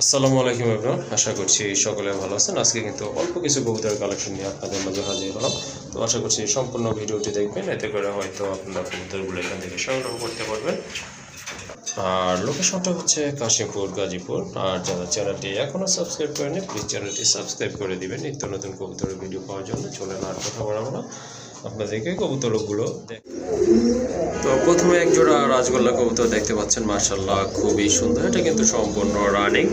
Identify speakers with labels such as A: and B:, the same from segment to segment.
A: আসসালামু আলাইকুম এভরিওয়ান আশা করছি সকলে ভালো আছেন। আজকে কিন্তু অল্প কিছু কবুতরের কালেকশন নিয়ে আপনাদের মাঝে হাজির হলাম। তো আশা করছি সম্পূর্ণ ভিডিওটি দেখবেন, এতে করে হয়তো আপনারা কবুতরগুলো এখান থেকে সংগ্রহ করতে পারবেন। আর লোকেশনটা হচ্ছে কাশিমপুর, গাজীপুর। আর যারা চ্যানেলটি এখনও সাবস্ক্রাইব করেনি প্লিজ চ্যানেলটি সাবস্ক্রাইব করে দিবেন। নিত্য নতুন কবুতরের ভিডিও পাওয়ার জন্য। চলে না আর কথা বাড়াবো না। আপনাদেরকে কবুতরগুলো তো প্রথমে এক জোড়া রাজগোল্লা কবুতর দেখতে পাচ্ছেন মার্শাল্লাহ খুবই সুন্দর। এটা কিন্তু সম্পূর্ণ রানিং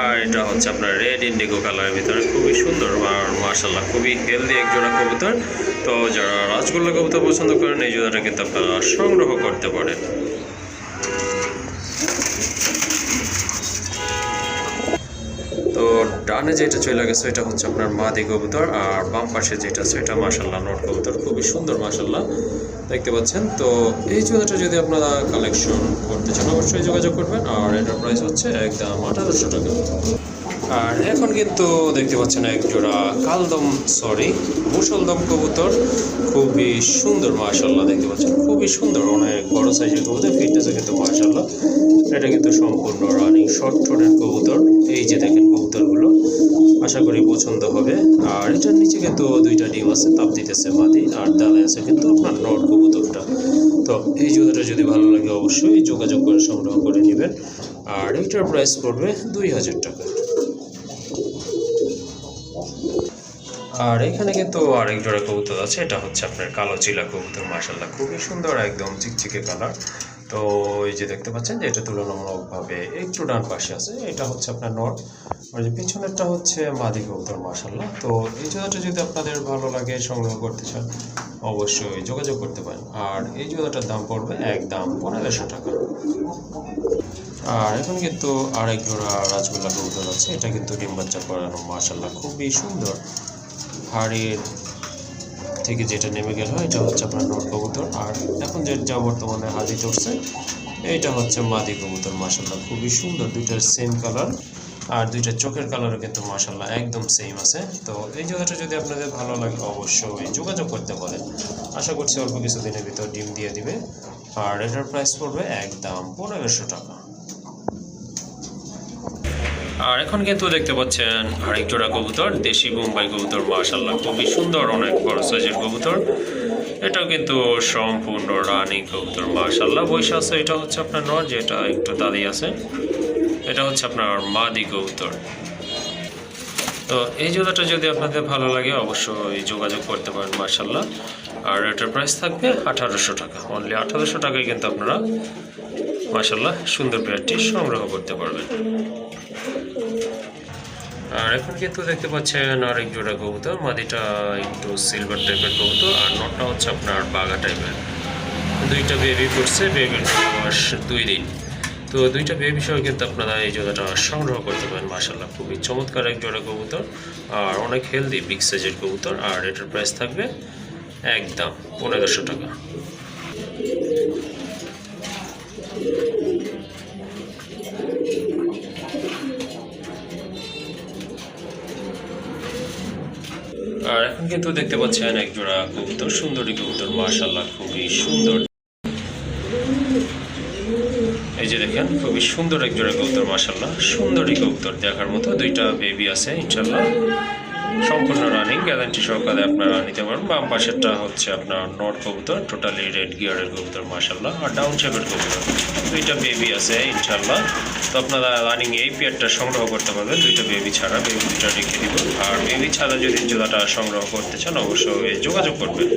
A: আর এটা হচ্ছে আপনার রেড ইন্ডিগো কালারের ভিতরে, খুবই সুন্দর আর মার্শাল্লাহ খুবই হেলদি এক জোড়া কবুতর। তো যারা রাজগোল্লা কবুতর পছন্দ করেন, এই জোড়াটা কিন্তু আপনারা সংগ্রহ করতে পারেন। ডানে যেটা চলে গেছে, এটা হচ্ছে আপনার মাদি কবুতর, আর বাম পাশে যেটা আছে, এটা মাসাল্লাহ নট কবুতর, খুবই সুন্দর মাসাল্লাহ দেখতে পাচ্ছেন? তো এই জুতাটা যদি আপনারা কালেকশন করতে চান, অবশ্যই যোগাযোগ করবেন, আর এটার প্রাইস হচ্ছে একদম আঠারোশো টাকা। আর এখন কিন্তু দেখতে পাচ্ছেন এক জোড়া কালদম সরি মুসলদম কবুতর। খুবই সুন্দর মাশাল্লাহ দেখতে পাচ্ছেন। খুবই সুন্দর, অনেক বড় সাইজের কবুতর ফিটনেসও কিন্তু মাশাল্লাহ এটা কিন্তু সম্পূর্ণ রানিং শর্ট ঠোঁটের কবুতর। এই যে দেখেন কবুতরগুলো, আশা করি পছন্দ হবে। আর এটার নিচে কিন্তু দুইটা ডিম আছে, তাপ দিতেছে মাদি আর ডালে আছে কিন্তু আপনার নট কবুতরটা। তো এই জুতোটা যদি ভালো লাগে অবশ্যই যোগাযোগ করে সংগ্রহ করে নেবেন। আর এইটার প্রাইস পড়বে দুই হাজার টাকা। আর এখানে কিন্তু আরেক জোড়া কবুতর আছে, এটা হচ্ছে আপনার কালো চিলা কবুতর মাসাল্লাহ খুবই সুন্দর, একদম চিকচিকে কালার তো এই যে দেখতে পাচ্ছেন যে এটা তুলনামূলকভাবে একটু ডান পাশে আছে, এটা হচ্ছে আপনার নট আর যে পিছনেরটা হচ্ছে মাদি কবুতর মাসাল্লাহ তো এই জোড়াটা যদি আপনাদের ভালো লাগে, সংগ্রহ করতে চান, অবশ্যই যোগাযোগ করতে পারেন। আর এই জোড়াটার দাম পড়বে একদম পনেরোশো টাকা। আর এখন কিন্তু আরেক জোড়া রাজগোল্লা কবুতর আছে, এটা কিন্তু ডিম বাচ্চা করানো মাসাল্লাহ খুবই সুন্দর। হাড়ের থেকে যেটা নেমে গেল, এটা হচ্ছে আপনার নট কবুতর। আর এখন যে যা বর্তমানে হাজি চড়ছে এইটা হচ্ছে মাদি কবুতর মাসাল্লাহ খুবই সুন্দর, দুইটার সেম কালার আর দুইটা চোখের কালারও কিন্তু মাসাল্লাহ একদম সেম আছে। তো এই জায়গাটা যদি আপনাদের ভালো লাগে, অবশ্যই যোগাযোগ করতে পারেন। আশা করছি অল্প কিছুদিনের ভিতর ডিম দিয়ে দিবে। আর এটার প্রাইস পড়বে একদম পনেরোশো টাকা। আর এখন কিন্তু দেখতে পাচ্ছেন আরেক জোড়া কবুতর, দেশি বোম্বাই কবুতর মাশাল্লাহ খুবই সুন্দর অনেক বড় সাইজের কবুতর। এটাও কিন্তু সম্পূর্ণ রানি কবুতর মাশাল্লাহ বৈশা আছে, এটা হচ্ছে আপনার নর যেটা একটু দাদি আছে। এটা হচ্ছে আপনার মাদি কবুতর। তো এই জোড়াটা যদি আপনাদের ভালো লাগে, অবশ্যই যোগাযোগ করতে পারেন মার্শাল্লাহ আর এটার প্রাইস থাকবে আঠারোশো টাকা। অনলি আঠারোশো টাকায় কিন্তু আপনারা মার্শাল্লাহ সুন্দর পেয়ারটি সংগ্রহ করতে পারবেন। আর এখন কিন্তু দেখতে পাচ্ছেন আরেক জোড়া কবুতর, মাদিটা একটু সিলভার টাইপের কবুতর আর নটটা হচ্ছে আপনার বাঘা টাইপের দুইটা বেবি করছে বেবির বয়স দুই দিন। তো দুইটা বেবি সহ কিন্তু আপনারা এই জোড়াটা সংগ্রহ করতে পারেন মার্শাল্লাহ খুবই চমৎকার এক জোড়া কবুতর আর অনেক হেলদি বিগ সাইজের কবুতর আর এটার প্রাইস থাকবে একদম পনেরোশো টাকা। আর এখন কিন্তু দেখতে পাচ্ছেন এক জোড়া কবুতর, সুন্দরী কবুতর মার্শাল্লাহ খুবই সুন্দর। এই যে দেখেন, খুবই সুন্দর এক জোড়া কবুতর মার্শাল্লাহ সুন্দরী কবুতর দেখার মতো দুইটা বেবি আছে ইনশাল্লাহ সম্পূর্ণ রানিং গ্যারান্টি সহকারে আপনারা নিতে পারেন বাম পাশেরটা হচ্ছে আপনার নট কবুতর টোটালি রেড গিয়ারের কবুতর মার্শাল্লাহ আর ডাউন শেপের কবুতর। দুইটা বেবি আছে ইনশাল্লাহ তো আপনারা রানিং এই পেয়ারটা সংগ্রহ করতে পারবেন। দুইটা বেবি ছাড়া বেবি দুটা রেখে দিব। আর বেবি ছাড়া যদি জোড়াটা সংগ্রহ করতে চান, অবশ্যই যোগাযোগ করবেন।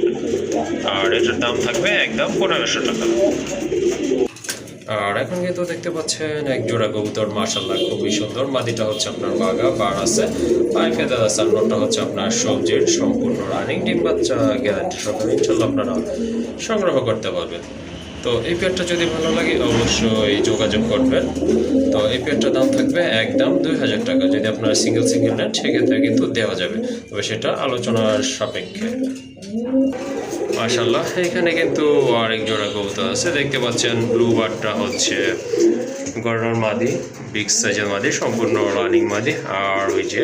A: আর এটার দাম থাকবে একদম পনেরোশো টাকা। আর এখন কিন্তু দেখতে পাচ্ছেন এক জোড়া কবুতর মার্শাল্লাহ খুবই সুন্দর। মাদিটা হচ্ছে আপনার বাঘা, বার আছে। পায়ে ফেদার আছে আর হচ্ছে আপনার সবজির সম্পূর্ণ রানিং ডিম বাচ্চা গ্যারান্টি সহকারে ইনশাল্লাহ আপনারা সংগ্রহ করতে পারবেন। তো এই পেয়ারটা যদি ভালো লাগে অবশ্যই যোগাযোগ করবেন। তো এই পেয়ারটার দাম থাকবে একদম দুই হাজার টাকা। যদি আপনারা সিঙ্গেল সিঙ্গেল নেন, সেক্ষেত্রে কিন্তু দেওয়া যাবে। তবে সেটা আলোচনার সাপেক্ষে। মাশাল্লাহ এখানে কিন্তু আরেক জোড়া কবুতর আছে। দেখতে পাচ্ছেন ব্লু বারটা হচ্ছে গড়ার মাদি বিগ সাইজের মাদি সম্পূর্ণ রানিং মাদি আর ওই যে,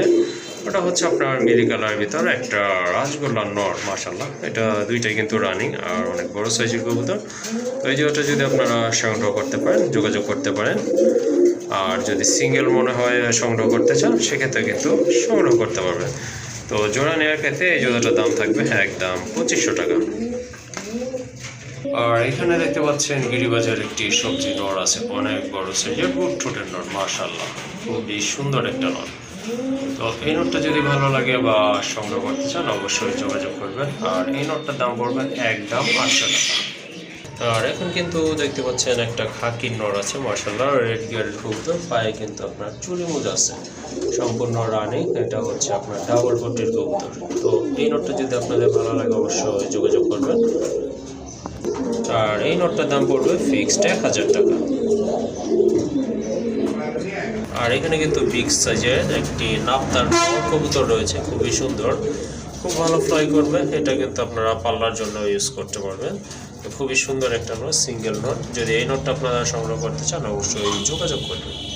A: ওটা হচ্ছে আপনার মিলি কালার ভিতর একটা রাজগোল্লা নর মাশাল্লাহ এটা দুইটাই কিন্তু রানিং আর অনেক বড় সাইজের কবুতর। তো এই যে, ওটা যদি আপনারা সংগ্রহ করতে পারেন, যোগাযোগ করতে পারেন। আর যদি সিঙ্গেল মনে হয় সংগ্রহ করতে চান, সেক্ষেত্রে কিন্তু সংগ্রহ করতে পারবেন। তো জোড়া নেওয়ার ক্ষেত্রে এই জোড়াটার দাম থাকবে একদম পঁচিশশো টাকা। আর এখানে দেখতে পাচ্ছেন গিরিবাজার একটি সবজি নর আছে, অনেক বড় সাইজের বুট ঠোঁটের নর মার্শাল্লাহ খুবই সুন্দর একটা নর। তো এই নোটটা যদি ভালো লাগে বা সংগ্রহ করতে চান, অবশ্যই যোগাযোগ করবেন। আর এই নোটটার দাম পড়বে একদম আটশো টাকা। আর এখন কিন্তু দেখতে পাচ্ছেন একটা খাকির নর আছে মার্শাল্লাহ রেড গিয়ারের কবুতর পায়ে কিন্তু আপনার চুরি মুজ আছে। সম্পূর্ণ রানিং এটা হচ্ছে আপনার ডাবল বটির কবুতর। তো এই নোটটা যদি আপনাদের ভালো লাগে, অবশ্যই যোগাযোগ করবেন। আর এই নোটটার দাম পড়বে ফিক্সড এক হাজার টাকা। আর এখানে কিন্তু বিগ সাইজের একটি নাপতার কবুতর রয়েছে, খুবই সুন্দর। খুব ভালো ফ্লাই করবে, এটা কিন্তু আপনারা পাল্লার জন্য ইউজ করতে পারবেন। খুবই সুন্দর একটা নোট সিঙ্গেল নোট যদি এই নোটটা আপনারা সংগ্রহ করতে চান, অবশ্যই যোগাযোগ করবেন।